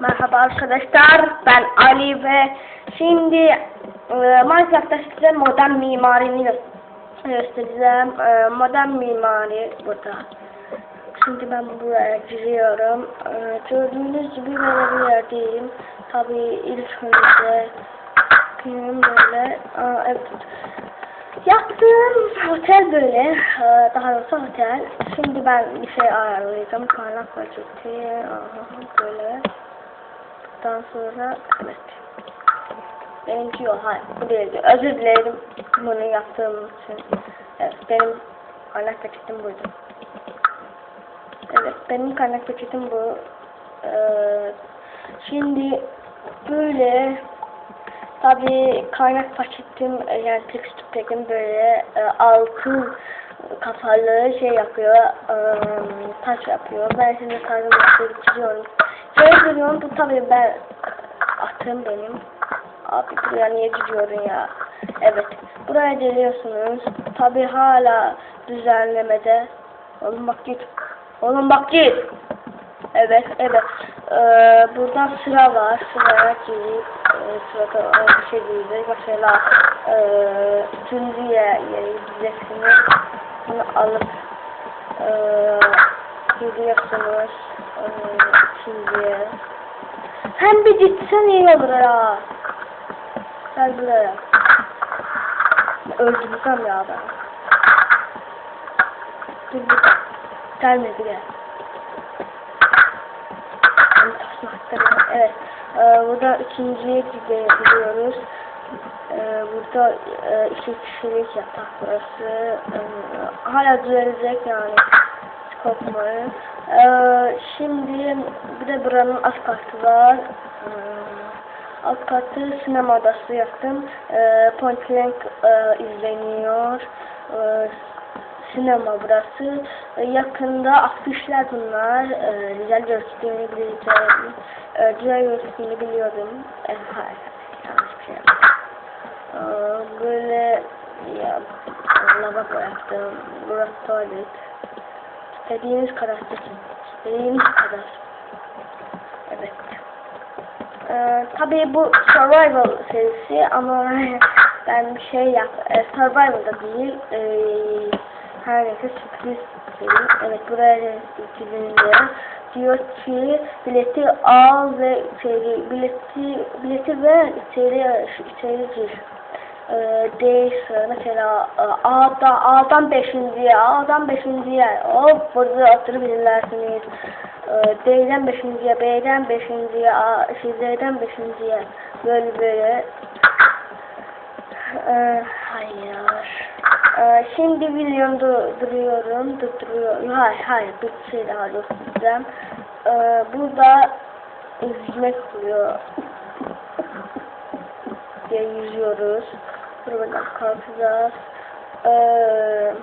Merhaba arkadaşlar, ben Ali ve şimdi e, Minecraft'ta size modern mimarini gö- göstereceğim. E, modern mimari burada. Şimdi ben buraya giriyorum. E, gördüğünüz gibi böyle bir yerdeyim. Tabii ilk önce bakayım böyle. Aa, evet. Yaptığım otel böyle. e, Daha doğrusu otel. Şimdi ben bir şey ayarlayacağım. Kaynak paketi. Böyle. Daha sonra evet. Benimki yok. Hayır. Bu değildi. Özür dilerim bunu yaptığım için. Evet. Benim kaynak paketim buydu. Evet. Benim kaynak paketim bu. Ee, şimdi böyle Tabii kaynak paketim yani texture pack'im böyle e, altın kafalı şey yapıyor, e, taş yapıyor. Ben şimdi tarzımı çiziyorum. Bu tabii ben atım benim. Abi buraya niye gidiyorsun ya? Evet, buraya geliyorsunuz. Tabii hala düzenlemede. Oğlum bak git. Oğlum bak git. Evet, evet. Ee, burada sıra var. Sıraya girip e, sırada e, bir şey diyecek. Mesela e, yere gideceksiniz. Bunu alıp e, gidiyorsunuz. E, üçüncüye. Hem bir gitsen iyi olur ya. Gel buraya. Öldüreceğim ya ben. Dur bir. Gelmedi gel. Evet. Ee, burada gide- gidiyoruz. Ee, burada e, iki kişilik yatak burası. Ee, hala düzelecek yani. Korkmayın. Ee, şimdi bir de buranın alt katı var. Ee, alt katı sinema odası yaptım. Ee, Point Blank e, izleniyor. Ee, sinema burası. Yakında afişler bunlar. E, güzel gözüktüğünü bileceğim. E, güzel gözüktüğünü biliyordum. E, hayır. Yanlış bir şey böyle ya lavabo yaptım. Burası tuvalet. İstediğiniz kadar seçin. İstediğiniz kadar. Evet. Ee, tabii bu survival serisi ama ben bir şey yap e, survival da değil e, her neyse sürpriz söyleyeyim. Evet buraya gidince diyor ki bileti al ve içeri bileti bileti ver içeri içeri gir. Ee, değişse mesela e, A'da A'dan beşinciye A'dan beşinciye hop burada oturabilirsiniz. Ee, D'den beşinciye B'den beşinciye A, şey, böyle böyle ee, hayır. Ee, şimdi videomda duruyorum. Durduruyorum. Hayır hayır bir şey daha göstereceğim. Ee, burada yüzmek oluyor. diye yüzüyoruz. Buradan kalkacağız. Ee,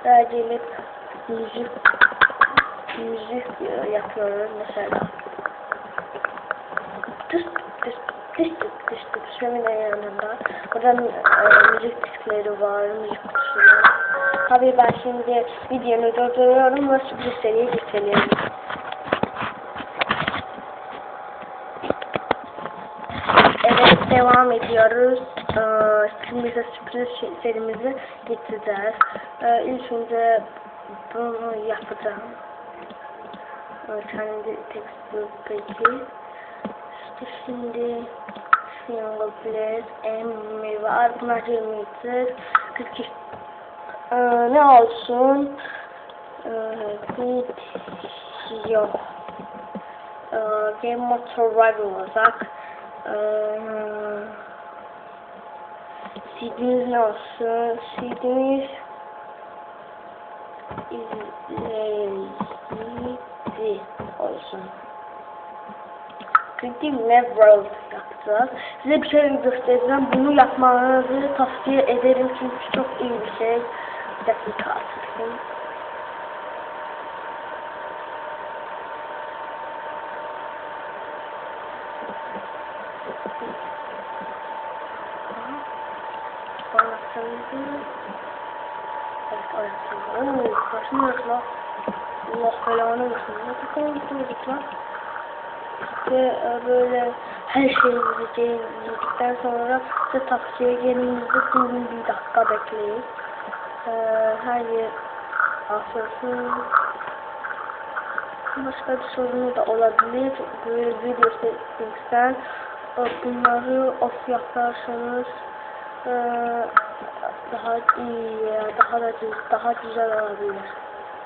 buraya gelip müzik müzik yapıyoruz mesela. Tıs tıs tıs tıs tıs şömine yanında. Buradan e, müzik diskleri var, müzik kutusu. Tabii ben şimdi videomu durduruyorum ve sürpriz seriye geçelim. Evet devam ediyoruz. Ee, şimdi ise sürpriz şey- serimizi getireceğiz. Ee, ilk önce bunu yapacağım. Ee, kendi textbook peki. İşte şimdi single place, emmi var. Bunlar 20 litre. 42 ee, ne olsun? Ee, video. Ee, Game Mode Survival olacak. CD'niz ne olsun? CD'niz izleyici olsun. Map World yapacağız. Size bir şey göstereceğim. Bunu yapmanızı tavsiye ederim çünkü çok iyi bir şey. Bir dakika atayım. Oo, kaçmıyoruz lan. Allah belanı versin. Böyle her şeyimizi yedikten sonra size taksiye gelinizde durun bir dakika bekleyin. E, her yer asılsın. Başka bir sorunu da olabilir. Böyle video settings'ten bunları off yaparsanız e, daha iyi veya daha da daha güzel olabilir.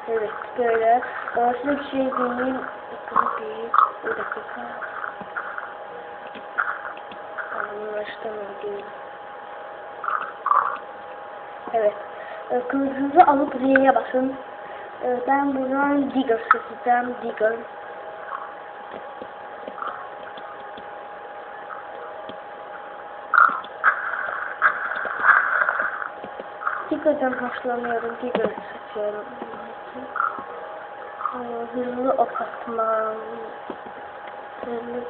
Evet böyle. Size bir şey. Bunu bir, bir dakika. Anlaştırmadım. Evet. E, kılıcınızı alıp R'ye basın. E, ben buradan Digger seçeceğim. Digger. Digger'dan hoşlanıyorum. Digger seçiyorum. Hızlı ok atma. Hızlı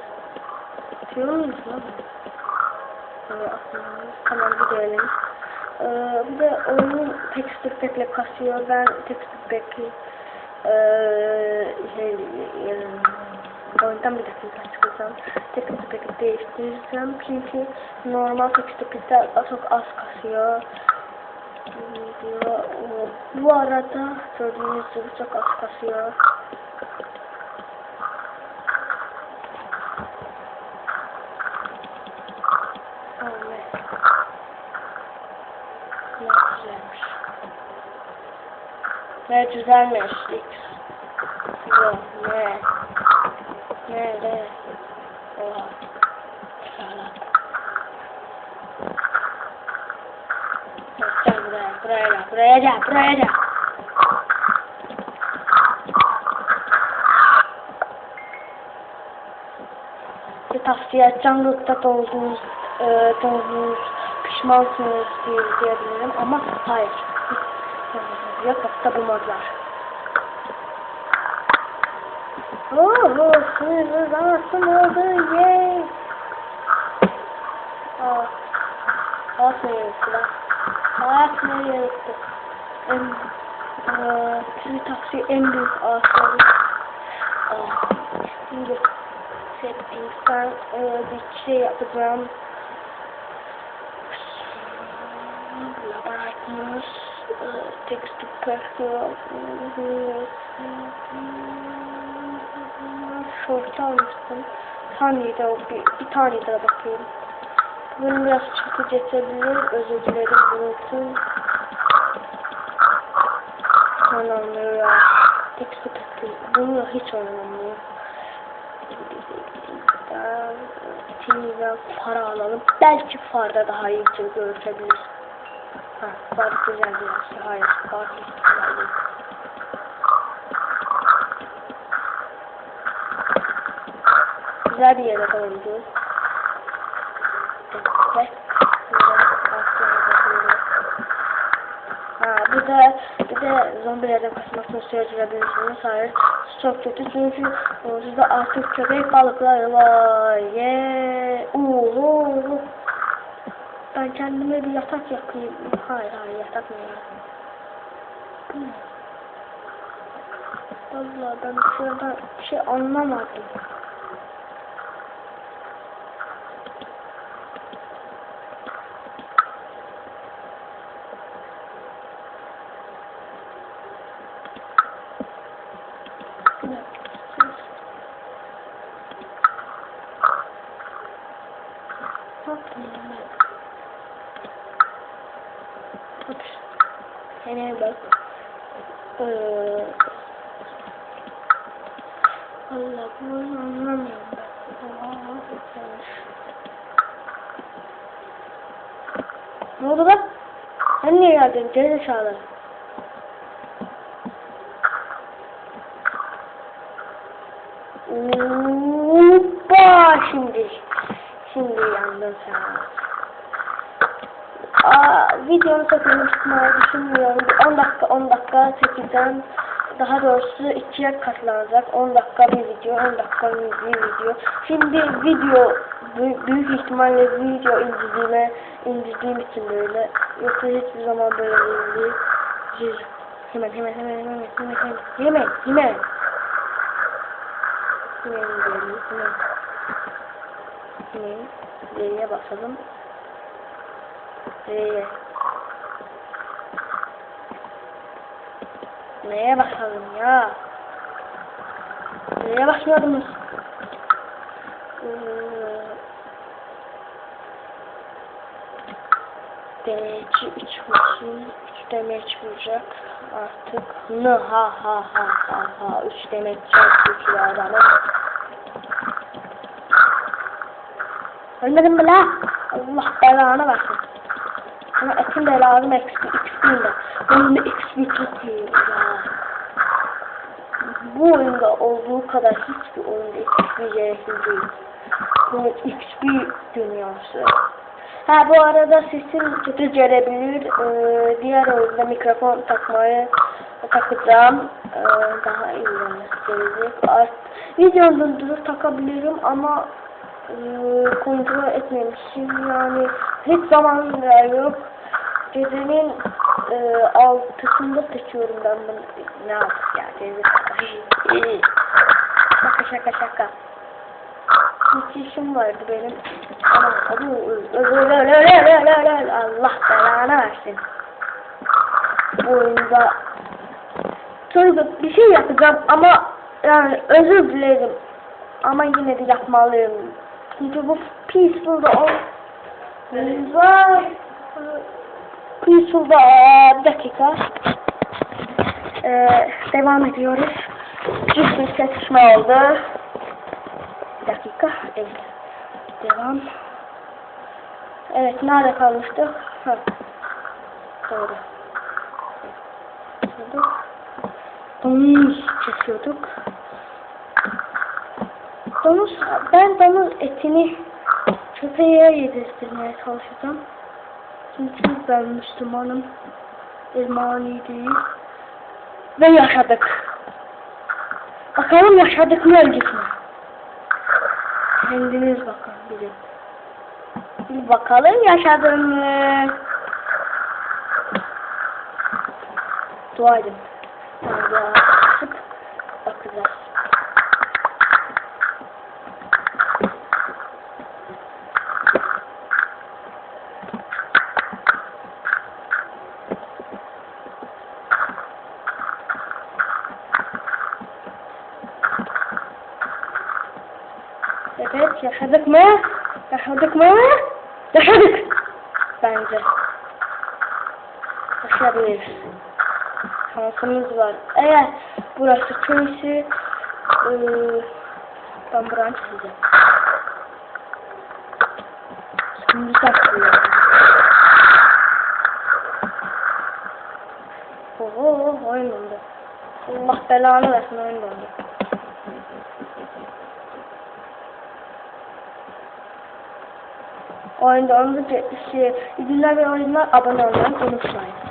Atıyor muyuz lan? Tamam gidelim. Ee, bir de oyunun texture pack'le kasıyor. Ben texture pack'i ee, şey, e, oyundan bir dakika çıkacağım. Texture pack'i değiştireceğim. Çünkü normal texture pack'te çok az kasıyor. Bu arada gördüğünüz gibi çok az kasıyor. Ne güzelmiş. Ne ne? Nerede? Oha. Salak. Gel buraya, gel, buraya gel, buraya gel. Tavsiye edeceğim, yoksa doğdunuz, e, doğdunuz, pişmansınız diye diyebilirim ama hayır. Yok yoksa bulmazlar. Oo, sınırlarsın oldu, yey. Aa, nereye gitti lan. Bak nereye gitti. En, eee, sizi taksi en büyük ağaçları. Aa, şimdi settings'ten eee, bir şey yapacağım. Laboratuvarımız eee, text perform short almıştım. Saniye de bir, bir tane daha bakayım. Bugün biraz çabuk geçebilir. Özür dilerim bunun için. Oynanmıyor. Tek sıkıntı. Bununla hiç oynanmıyor. TV'den para alalım. Belki farda daha iyi bir şey görüşebiliriz. Ha, far güzel biraz. Hayır, far hiç güzel değil. Güzel bir yere kalındı. Evet. Ha, bir de bir de zombilerden kaçmasını sürdürebilirsiniz. Hayır. Çok kötü çünkü sizde artık köpek balıkları var. Ye. Uhu. Ben kendime bir yatak yapayım. Hayır hayır yatak mı? Hmm. Vallahi ben şuradan bir şey anlamadım. Bak. Seneye bak. Ee, Allah bunu anlamıyorum. Ne oldu lan? Sen niye geldin? Geri zekalı. Hoppa şimdi. Şimdi yandın sen. Aa, videonun sesini tutmayı düşünmüyorum. 10 dakika 10 dakika çekeceğim. Daha doğrusu ikiye katlanacak. 10 dakika bir video, 10 dakika bir video. Şimdi video büyük, ihtimalle video indirdiğime indirdiğim için böyle. Yoksa hiçbir zaman böyle değil. Hemen hemen hemen hemen hemen hemen hemen hemen Name diyelim. Name. Name. D'ye basalım. D'ye. Neye basalım ya? Neye? Ee, Demirci 3 vursun. 3 demirci vuracak. Artık n ha ha ha ha ha 3 demirci güçlü adamı. Ölmedin mi la? Allah belanı versin. Sana etin de lazım XP, XP'yim de. De XP çok iyi ya. Bu oyunda olduğu kadar hiçbir oyunda XP gerekli değil. Bu XP dünyası. Ha bu arada sesim kötü gelebilir. Ee, diğer oyunda mikrofon takmayı takacağım. Ee, daha iyi gelecek. Art videonun durdurup takabilirim ama e, kontrol etmemişim. Yani hiç zaman yok. Gecenin e, altısında seçiyorum ben bunu. Ne yapayım ya gece. şaka şaka şaka. Hiç işim vardı benim. Ama Allah belanı versin. Bu oyunda çocuk bir şey yapacağım ama yani özür dilerim. Ama yine de yapmalıyım. Çünkü bu peaceful'da o var. Aa, bir dakika. Ee, devam ediyoruz. Cüz bir çatışma oldu. Bir dakika. Evet. Devam. Evet, nerede kalmıştık? Ha. Doğru. Kesiyorduk. Domuz kesiyorduk. Domuz, ben domuz etini köpeğe yedirtmeye çalışacağım. Çünkü ben Müslümanım. Ermani değil. Ve yaşadık. Bakalım yaşadık mı öldük mü? Kendiniz bakın bilin. Bir bakalım yaşadın mı? Dua edin. Yani dua açıp bakacağız. Evet yaşadık mı? Yaşadık mı? Yaşadık. Bence. Yaşayabiliriz. Şansımız var. Eğer burası köyse ıı, ben buranı çizeceğim. Şimdi saklıyorum. Oho oyun dondu. Allah belanı versin oyun dondu. Oyunda onu şey, izin ve oyunlar abone olmayı unutmayın.